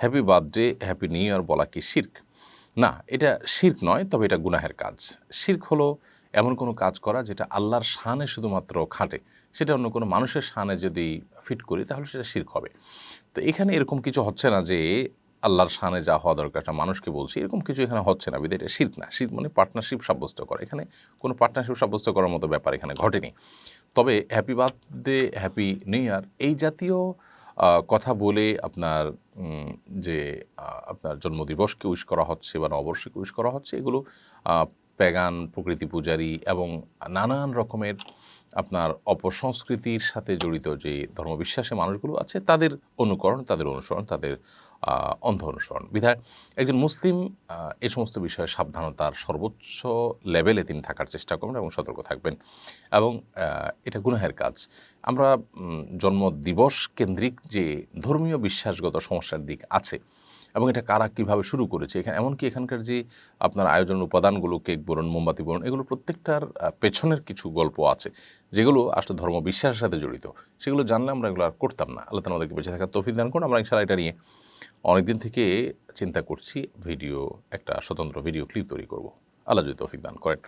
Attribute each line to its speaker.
Speaker 1: Happy birthday happy new year বলা কি শির্ক? না, এটা শির্ক নয়, তবে এটা গুনাহের কাজ। শির্ক হলো এমন কোনো কাজ করা যেটা আল্লাহর শানে শুধুমাত্র খাটে। সেটা অন্য কোনো মানুষের শানে যদি ফিট করি, তাহলে সেটা শির্ক হবে। তো এখানে এরকম কিছু হচ্ছে না যে আল্লাহর শানে যা হওয়া দরকার, একটা মানুষকে বলছি, এরকম কিছু এখানে হচ্ছে না। বিধে এটা শির্ক না। শির্ক মানে পার্টনারশিপ সাব্যস্ত করা। এখানে কোনো পার্টনারশিপ সাব্যস্ত করার মতো ব্যাপার এখানে ঘটেনি। তবে happy birthday happy new year এই জাতীয় কথা বলে আপনার যে আপনার জন্মদিবসকে উইশ করা হচ্ছে বা নববর্ষকে উইশ করা হচ্ছে, এগুলো প্যাগান প্রকৃতি পূজারী এবং নানান রকমের আপনার অপসংস্কৃতির সাথে জড়িত যে ধর্মবিশ্বাসী মানুষগুলো আছে তাদের অনুকরণ তাদের অনুসরণ তাদের অন্ধ অনুসরণ। বিধায় একজন মুসলিম এই সমস্ত বিষয়ে সাবধানতার সর্বোচ্চ লেভেলে তিনি থাকার চেষ্টা করবেন এবং সতর্ক থাকবেন এবং এটা গুনাহের কাজ। আমরা উম, জন্মদিবস কেন্দ্রিক যে ধর্মীয় বিশ্বাসগত সমস্যার দিক আছে এবং এটা কারা কীভাবে শুরু করেছে? এখানে, এমনকি এখানকার যে আপনার আয়োজন উপাদানগুলো, কেক বলুন মোমবাতি বলুন এগুলো প্রত্যেকটার পেছনের কিছু গল্প আছে। যেগুলো আসলে ধর্ম বিশ্বাসের সাথে জড়িত। সেগুলো জানলে আমরা এগুলো আর করতাম না। আল্লাহ আমাদেরকে বেঁচে থাকার তৌফিক দান করুন। আমরা ইনশাল্লাহ এটা নিয়ে অনেকদিন থেকে চিন্তা করছি। ভিডিও, একটা স্বতন্ত্র ভিডিও ক্লিপ তৈরি করব। আল্লাহ যদি তৌফিক দান করেন।